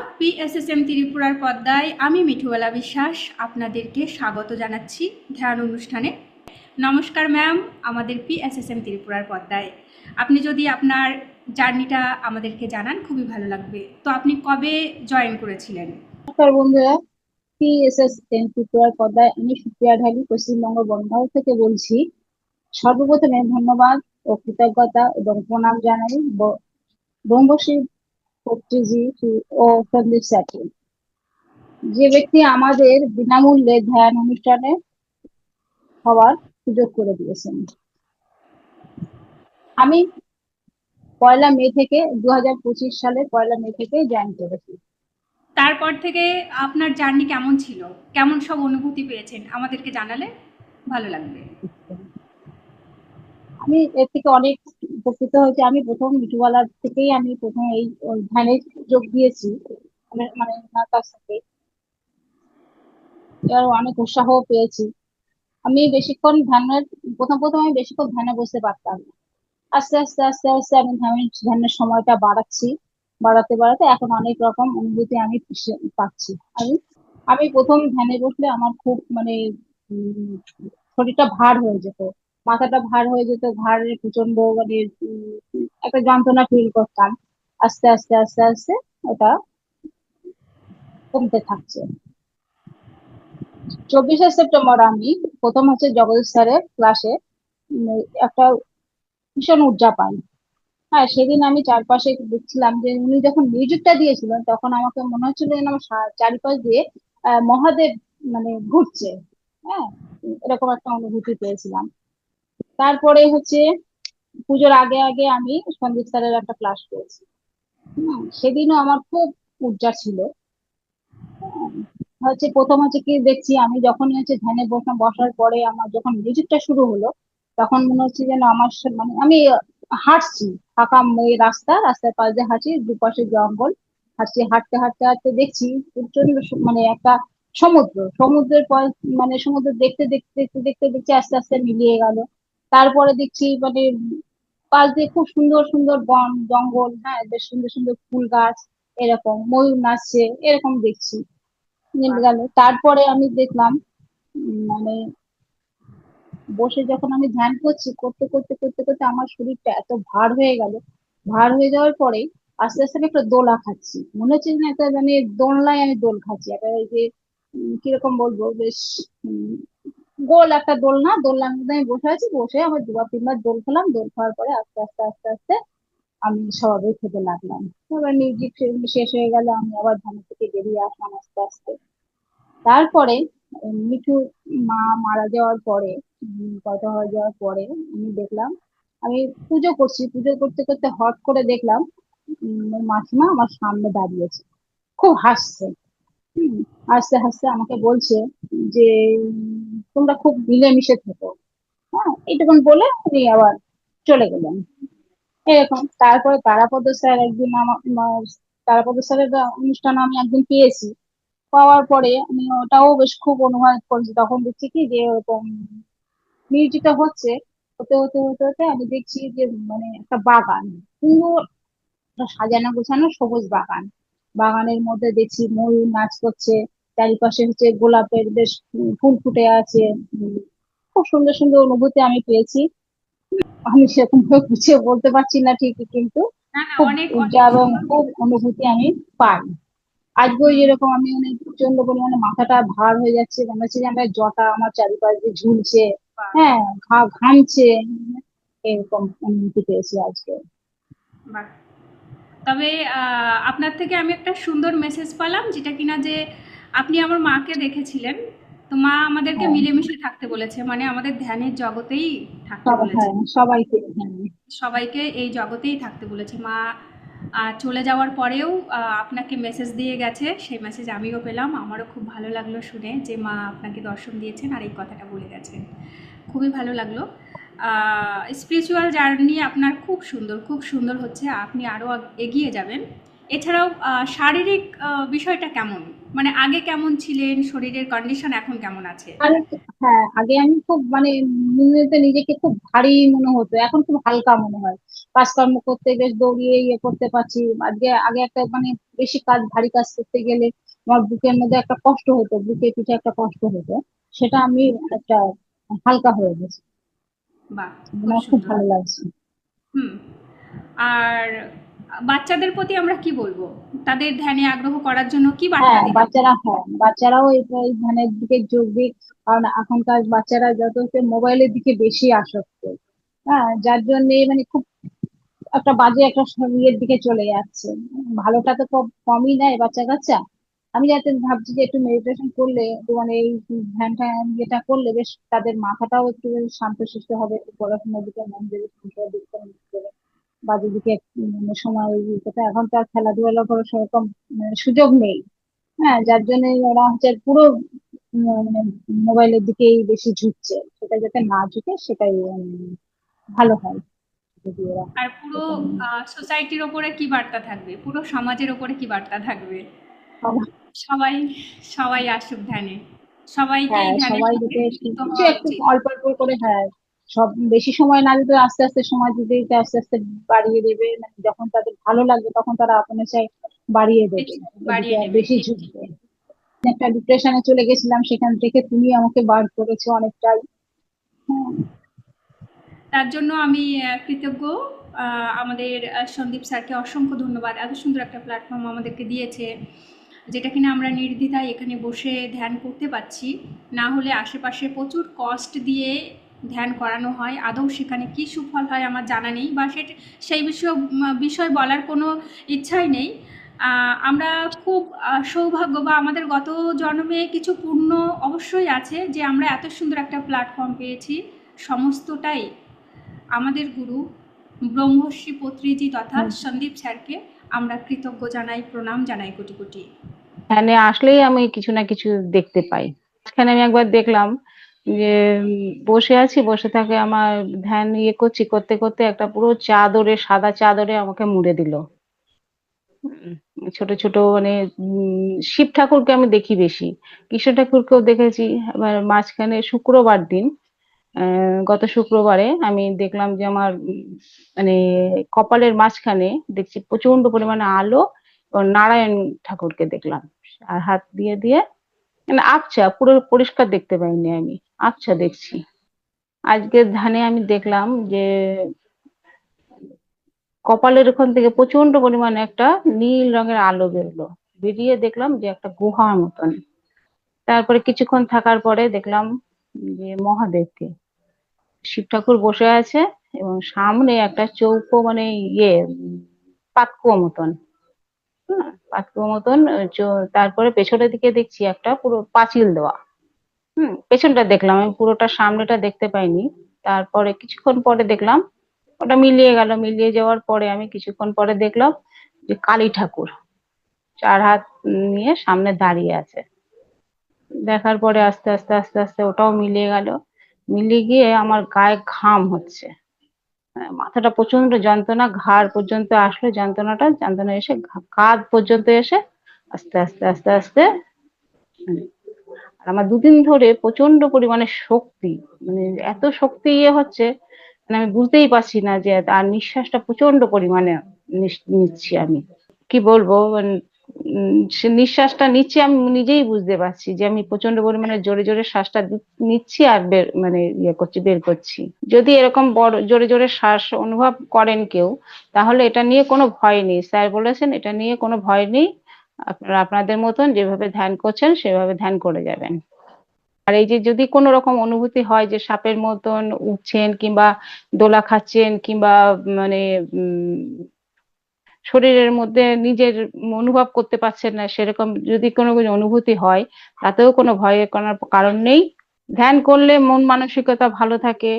PSSM ত্রিপুরার পর্দায় আমি মিঠুবালা বিশ্বাস আপনাদেরকে স্বাগত জানাচ্ছি ধ্যান অনুষ্ঠানে। নমস্কার ম্যাম, আমাদের পিএসএসএম ত্রিপুরার পর্দায় আপনি যদি আপনার জার্নিটা আমাদেরকে জানান, খুবই ভালো লাগবে। তো আপনি কবে জয়েন করেছিলেন? নমস্কার বন্ধুরা পিএসএস টেন ত্রিপুরার পদ্মায় আমি সুপ্রিয়া ঢালি, পশ্চিমবঙ্গ বনগাঁও থেকে বলছি। সর্বপ্রথমে ধন্যবাদ ও কৃতজ্ঞতা এবং প্রণাম জানাই ব- ব্রহ্মশ্রী ও সন্দীপ স্যারকে যে ব্যক্তি আমাদের বিনামূল্যে ধ্যান অনুষ্ঠানে হওয়ার সুযোগ করে দিয়েছেন। আমি পয়লা মে থেকে দু হাজার পঁচিশ সালে পয়লা মে থেকে জয়েন করেছি। তারপর থেকে আপনার জার্নি কেমন ছিল? কেমন সব অনুভূতি পেয়েছেন? আমাদেরকে জানালে ভালো লাগবে। আমি এর থেকে অনেক উপকৃত হয়েছি। আমি প্রথম মিঠুওয়ালার থেকেই আমি প্রথম এই ধ্যানে যোগ দিয়েছি। মানে মানে থেকে এবার অনেক উৎসাহ পেয়েছি। আমি বেশিক্ষণ ধ্যানের, প্রথম প্রথম আমি বেশিক্ষণ ধ্যানে বসতে পারতাম না। আস্তে আস্তে আস্তে আস্তে আমি ধ্যানের ধ্যানের সময়টা বাড়াচ্ছি। বাড়াতে বাড়াতে এখন অনেক রকম অনুভূতি আমি পাচ্ছি। আমি আমি প্রথম ধ্যানে বসলে আমার খুব মানে শরীরটা ভার হয়ে যেত। মাথাটা ভার হয়ে যেত ঘাড়ে প্রচণ্ড মানে একটা যন্ত্রণা ফিল করতাম। আস্তে আস্তে আস্তে আস্তে ওটা কমতে থাকছে। চব্বিশে সেপ্টেম্বর আমি প্রথম হচ্ছে জগদীশ স্যারের ক্লাসে একটা ভীষণ উদযাপন হ্যাঁ সেদিন আমি চারপাশে দেখছিলাম যে উনি যখন মিউজিকটা দিয়েছিলেন, তখন আমাকে মনে হচ্ছিল যেন চারিপাশ দিয়ে মহাদেব মানে ঘুরছে। হ্যাঁ এরকম একটা অনুভূতি পেয়েছিলাম। তারপরে হচ্ছে পুজোর আগে আগে আমি সন্দীপ স্যারের একটা ক্লাস করেছি। সেদিনও আমার খুব উজ্জ্বল ছিল। হচ্ছে প্রথম হচ্ছে কি দেখছি আমি যখন হচ্ছে ধ্যানে বসলাম বসার পরে আমার যখন মিউজিকটা শুরু হলো, তখন মনে হচ্ছে যেন আমার মানে আমি হাঁটছি, ফাঁকা রাস্তা, রাস্তার পাশ দিয়ে হাঁটছি, দুপাশে জঙ্গল, হাঁটছি, হাঁটতে হাঁটতে হাঁটতে দেখছি প্রচণ্ড মানে একটা সমুদ্র, সমুদ্রের মানে সমুদ্র দেখতে দেখতে দেখতে দেখতে দেখছি আস্তে আস্তে মিলিয়ে গেল। তারপরে দেখছি মানে পাশ দিয়ে খুব সুন্দর সুন্দর বন জঙ্গল হ্যাঁ বেশ সুন্দর সুন্দর ফুল গাছ এরকম ময়ূর নাচছে এরকম দেখছি। গেল। তারপরে আমি দেখলাম মানে বসে যখন আমি ধ্যান করছি করতে করতে করতে করতে আমার শরীরটা এত ভার হয়ে গেল। ভার হয়ে যাওয়ার পরে আস্তে আস্তে আমি একটা দোলা খাচ্ছি। মনে হচ্ছে না একটা মানে দোলনায় আমি দোল খাচ্ছি। একটা যে কীরকম বলব? বেশ উম, গোল একটা দোলনা দোলনার মধ্যে আমি বসে আছি, বসে আমার দুবার তিনবার দোল খেলাম, দোল খাওয়ার পরে আস্তে আস্তে আস্তে আস্তে আমি স্বাভাবিক খেতে লাগলাম। এবার মিউজিক শেষ হয়ে গেল, আমি আবার ধ্যান থেকে বেরিয়ে আসলাম আস্তে আস্তে। তারপরে মিঠু মা মারা যাওয়ার পরে কথা হয়ে যাওয়ার পরে আমি দেখলাম, আমি পুজো করছি, পুজো করতে করতে হট করে দেখলাম মাসিমা আমার সামনে দাঁড়িয়েছে। খুব হাসছে। হাসতে হাসতে আমাকে বলছে যে, তোমরা খুব মিলেমিশে থেকো। হ্যাঁ এইটুকুন বলে উনি আবার চলে গেলেন। এরকম। তারপরে তারাপদ স্যার একদিন আমার তারাপদ স্যারের অনুষ্ঠান আমি একদিন পেয়েছি। পাওয়ার পরে আমি ওটাও বেশ খুব অনুভব করেছি। তখন দেখছি কি যে, ওরকম মিউজিকটা হচ্ছে। হতে হতে হতে হতে আমি দেখছি যে মানে একটা বাগান। সুন্দর সাজানো গোছানো সবুজ বাগান। বাগানের মধ্যে দেখছি ময়ূর নাচ করছে চারিপাশে হচ্ছে গোলাপের বেশ ফুল ফুটে আছে। খুব সুন্দর সুন্দর অনুভূতি আমি পেয়েছি। আমি সেরকম ভাবে গুছিয়ে বলতে পারছি না ঠিকই কিন্তু এবং খুব অনুভূতি আমি পাই। আজকেও যেরকম আমি অনেক প্রচণ্ড পরিমাণে মাথাটা ভার হয়ে যাচ্ছে মনে হচ্ছে যে আমার জটা আমার চারিপাশ দিয়ে ঝুলছে। হ্যাঁ ঘা ঘামছে। এরকম অনুভূতি পেয়েছি আজকে বাহ। তবে আপনার থেকে আমি একটা সুন্দর মেসেজ পেলাম যেটা কিনা যে আপনি আমার মাকে দেখেছিলেন। তো মা আমাদেরকে হ্যাঁ। মিলেমিশে থাকতে বলেছে মানে আমাদের ধ্যানের জগতেই থাকতে বলেছে। হ্যাঁ সবাইকে হ্যাঁ। সবাইকে এই জগতেই থাকতে বলেছে। মা চলে যাওয়ার পরেও আপনাকে মেসেজ দিয়ে গেছে সেই মেসেজ আমিও পেলাম। আমারও খুব ভালো লাগল শুনে যে মা আপনাকে দর্শন দিয়েছেন আর এই কথাটা বলে গেছেন। খুবই ভালো লাগল। স্পিরিচুয়াল জার্নি আপনার খুব সুন্দর খুব সুন্দর হচ্ছে। আপনি আরও এগিয়ে যাবেন। এছাড়াও শারীরিক বিষয়টা কেমন? মানে আগে কেমন ছিলেন? শরীরের কন্ডিশন এখন কেমন আছে? হ্যাঁ আগে আমি খুব মনে নিজেকে খুব ভারী মনে হতো। এখন খুব হালকা মনে হয়। কাজকর্ম করতে বেশ দৌড়িয়ে ইয়ে করতে পারছি। আজকে, আগে একটা মানে বেশি কাজ, ভারী কাজ করতে গেলে আমার বুকের মধ্যে একটা কষ্ট হতো বুকে পিঠে একটা কষ্ট হতো। সেটা আমি একটা হালকা হয়ে গেছে। বাহ খুব ভালো লাগছে। হুম আর বাচ্চাদের প্রতি আমরা কি বলব? তাদের ধ্যানে আগ্রহ করার জন্য কি বার্তা হ্যাঁ বাচ্চারা হ্যাঁ বাচ্চারাও এই এই ধ্যানের দিকে যোগ দিক কারণ এখনকার বাচ্চারা যত মোবাইলের দিকে বেশি আসক্ত। হ্যাঁ যার জন্য মানে খুব একটা বাজে একটা ইয়ের দিকে চলে যাচ্ছে। ভালোটা তো কমই নেয় বাচ্চা কাচ্চা আমি যাতে ভাবছি যে একটু মেডিটেশন করলে একটু মানে এই ধ্যানটা ইয়েটা করলে বেশ তাদের মাথাটাও একটু বেশ শান্তশিষ্ট হবে পড়াশোনার দিকে মন দেবে সংসারের দিকে মন দেবে সময় এখন তো আর খেলাধুলা করার সেরকম মানে সুযোগ নেই। হ্যাঁ যার জন্য ওরা হচ্ছে পুরো মানে মোবাইলের দিকেই বেশি ঝুঁকছে। সেটা যাতে না ঝুঁকে সেটাই ভালো হয়। যদি ওরা আর পুরো সোসাইটির ওপরে কি বার্তা থাকবে? পুরো সমাজের ওপরে কি বার্তা থাকবে? সবাই- সবাই আসুক ধ্যানে। সবাইকে হ্যাঁ সবাই একটু অল্প অল্প করে হ্যাঁ সব বেশি সময় না দিতে আস্তে আস্তে সময় দিতে দিতে আস্তে আস্তে বাড়িয়ে দেবে। মানে যখন তাদের ভালো লাগবে তখন তারা চাই বাড়িয়ে দেবে। বেশি ঝুঁকবে। একটা ডিপ্রেশনে চলে গেছিলাম সেখান থেকে তুমি আমাকে বার করেছ অনেকটাই। হ্যাঁ। তার জন্য আমি কৃতজ্ঞ। আহ, আমাদের সন্দীপ স্যারকে অসংখ্য ধন্যবাদ। এত সুন্দর একটা প্ল্যাটফর্ম আমাদেরকে দিয়েছে। যেটা কিনা আমরা নির্দ্বিধায় এখানে বসে ধ্যান করতে পারছি না হলে আশেপাশে প্রচুর কস্ট দিয়ে ধ্যান করানো হয়। আদৌ সেখানে কী সুফল হয় আমার জানা নেই বা সেটা সেই বিষয় বিষয় বলার কোনো ইচ্ছাই নেই। আমরা খুব সৌভাগ্য বা আমাদের গত জন্মে কিছু পূর্ণ অবশ্যই আছে যে আমরা এত সুন্দর একটা প্ল্যাটফর্ম পেয়েছি। সমস্তটাই আমাদের গুরু ব্রহ্মশ্রী পত্রীজি তথা সন্দীপ স্যারকে আমরা কৃতজ্ঞ জানাই, প্রণাম জানাই কোটি কোটি। এখানে আসলেই আমি কিছু না কিছু দেখতে পাই। এখানে আমি একবার দেখলাম যে, বসে আছি, বসে থাকে আমার ধ্যান ইয়ে করছি, করতে করতে একটা পুরো চাদরে, সাদা চাদরে আমাকে মুড়ে দিল। ছোট ছোট মানে শিব ঠাকুরকে আমি দেখি বেশি। কৃষ্ণ ঠাকুরকেও দেখেছি। আবার মাঝখানে শুক্রবার দিন গত শুক্রবারে আমি দেখলাম যে আমার মানে কপালের মাঝখানে দেখছি প্রচণ্ড পরিমাণে আলো নারায়ণ ঠাকুরকে দেখলাম। আর হাত দিয়ে দিয়ে মানে আচ্ছা পুরো পরিষ্কার দেখতে পাইনি আমি আচ্ছা দেখছি। আজকের ধানে আমি দেখলাম যে কপালের ওখান থেকে প্রচণ্ড পরিমাণে একটা নীল রঙের আলো বেরোলো। বেরিয়ে দেখলাম যে একটা গুহার মতন। তারপরে কিছুক্ষণ থাকার পরে দেখলাম যে মহাদেবকে। শিব ঠাকুর বসে আছে এবং সামনে একটা চৌকো মানে ইয়ে উম, মতন। পাতকুয়ো মতন তারপরে পেছনের দিকে দেখছি একটা পুরো পাঁচিল দেওয়া। হুম পেছনটা দেখলাম আমি পুরোটা সামনেটা দেখতে পাইনি। তারপরে কিছুক্ষণ পরে দেখলাম ওটা মিলিয়ে গেল। মিলিয়ে যাওয়ার পরে আমি কিছুক্ষণ পরে দেখলাম যে কালী ঠাকুর চার হাত নিয়ে সামনে দাঁড়িয়ে আছে। দেখার পরে আস্তে আস্তে আস্তে আস্তে ওটাও মিলিয়ে গেল। মিলিয়ে গিয়ে আমার গায়ে ঘাম হচ্ছে। হ্যাঁ, মাথাটা প্রচণ্ড যন্ত্রণা ঘাড় পর্যন্ত আসলো যন্ত্রণাটা যন্ত্রণা এসে কাঁধ পর্যন্ত এসে আস্তে আস্তে আস্তে আস্তে মানে আর আমার দুদিন ধরে প্রচণ্ড পরিমাণে শক্তি মানে এত শক্তি ইয়ে হচ্ছে মানে আমি বুঝতেই পারছি না যে আর নিঃশ্বাসটা প্রচণ্ড পরিমাণে নিচ্ছি আমি। কি বলব? মানে, সে নিঃশ্বাসটা নিচ্ছি, আমি নিজেই বুঝতে পারছি যে আমি প্রচণ্ড পরিমাণে জোরে জোরে শ্বাসটা নিচ্ছি আর বের মানে ইয়ে করছি, বের করছি। যদি এরকম বড়, জোরে জোরে শ্বাস অনুভব করেন কেউ, তাহলে এটা নিয়ে কোনো ভয় নেই। স্যার বলেছেন, এটা নিয়ে কোনো ভয় নেই। আপনারা আপনাদের মতন যেভাবে ধ্যান করছেন, সেভাবে ধ্যান করে যাবেন। আর এই যে যদি কোনো রকম অনুভূতি হয় যে সাপের মতন উঠছেন কিংবা দোলা খাচ্ছেন কিংবা মানে শরীরের মধ্যে নিজের অনুভব করতে পারছেন না, সেরকম যদি কোনো অনুভূতি হয়, তাতেও কোনো ভয় করার কারণ নেই। ধ্যান করলে মন মানসিকতা ভালো থাকে।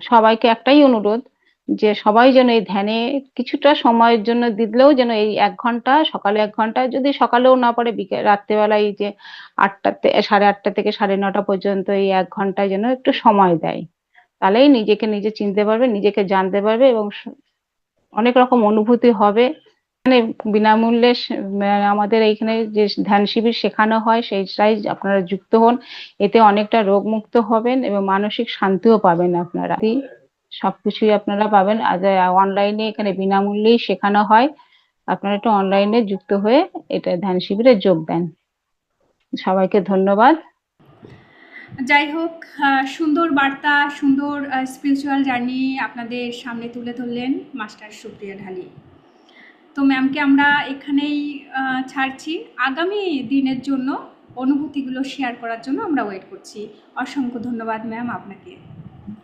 সবাইকে একটাই অনুরোধ যে সবাই যেন এই ধ্যানে কিছুটা সময়ের জন্য দিলেও যেন এই এক ঘণ্টা, সকালে এক ঘণ্টা, যদি সকালেও না পারে বিকেল রাত্রেবেলায় যে আটটা সাড়ে আটটা থেকে সাড়ে নটা পর্যন্ত এই এক ঘন্টায় যেন একটু সময় দেয়। তাহলেই নিজেকে নিজে চিনতে পারবে, নিজেকে জানতে পারবে এবং অনেক রকম অনুভূতি হবে। মানে বিনামূল্যে আমাদের এইখানে যে ধ্যান শিবির শেখানো হয়, সেইটাই আপনারা যুক্ত হন। এতে অনেকটা রোগমুক্ত হবেন এবং মানসিক শান্তিও পাবেন আপনারা। সবকিছুই আপনারা পাবেন। আর অনলাইনে এখানে বিনামূল্যেই শেখানো হয়। আপনারা একটু অনলাইনে যুক্ত হয়ে এটা ধ্যান শিবিরে যোগ দেন। সবাইকে ধন্যবাদ। যাই হোক সুন্দর বার্তা, সুন্দর স্পিরিচুয়াল জার্নি আপনাদের সামনে তুলে ধরলেন মাস্টার সুপ্রিয়া ঢালি। তো ম্যামকে আমরা এখানেই ছাড়ছি। আগামী দিনের জন্য অনুভূতিগুলো শেয়ার করার জন্য আমরা ওয়েট করছি। অসংখ্য ধন্যবাদ ম্যাম আপনাকে।